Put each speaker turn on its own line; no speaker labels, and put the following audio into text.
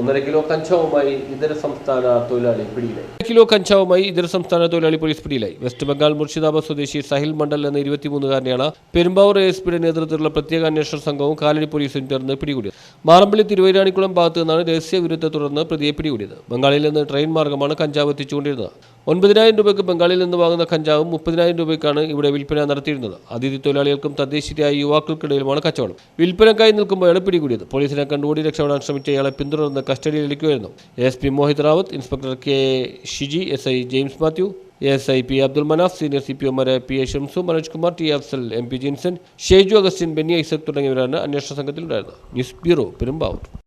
ഒന്നര കിലോ കഞ്ചാവുമായി ഇതര സംസ്ഥാന തൊഴിലാളി പിടിയിലായി. കിലോ കഞ്ചാവുമായി ഇതര സംസ്ഥാന തൊഴിലാളി പോലീസ് പിടിയിലായി. വെസ്റ്റ് ബംഗാൾ മുർഷിദാബാദ് സ്വദേശി സഹിൽ മണ്ഡൽ എന്ന ഇരുപത്തിമൂന്നുകാരനെയാണ് പെരുമ്പാവൂർ എസ് പിയുടെ നേതൃത്വത്തിലുള്ള പ്രത്യേക അന്വേഷണ സംഘവും കാലടി പോലീസും ചേർന്ന് പിടികൂടിയത്. മാറമ്പള്ളി തിരുവൈരാണിക്കുളം ഭാഗത്തു നിന്നാണ് രഹസ്യ വിരുദ്ധത്തെ തുടർന്ന് പ്രതിയെ പിടികൂടിയത്. ബംഗാളിൽ നിന്ന് ട്രെയിൻ മാർഗമാണ് കഞ്ചാവ് എത്തിച്ചുകൊണ്ടിരുന്നത്. ഒൻപതിനായിരം രൂപയ്ക്ക് ബംഗാളിൽ നിന്ന് വാങ്ങുന്ന കഞ്ചാവും മുപ്പതിനായിരം രൂപയ്ക്കാണ് ഇവിടെ വിൽപ്പന നടത്തിയിരുന്നത്. അതിഥി തൊഴിലാളികൾക്കും തദ്ദേശീയരായ യുവാക്കൾക്കിടയിലുമാണ് കച്ചവടം. വിൽപ്പനക്കായി നിൽക്കുമ്പോഴാണ് പിടികൂടിയത്. പോലീസിനെ കണ്ടുകൂടി രക്ഷപ്പെടാൻ ശ്രമിച്ച ഇയാളെ പിന്തുടർന്ന് കസ്റ്റഡിയിലെടുക്കുകയായിരുന്നു S P Mohit Rawat inspector K Shiji S I James Mathew S I P Abdul Manaf senior C P ഒമാരെ P A Shamsu Manoj Kumar T Afsal M P Jinson Sheju Augustine Benny Isaac തുടങ്ങിയവരാണ് അന്വേഷണ സംഘത്തിലുണ്ടായിരുന്നത്. News bureau Perumbavoor.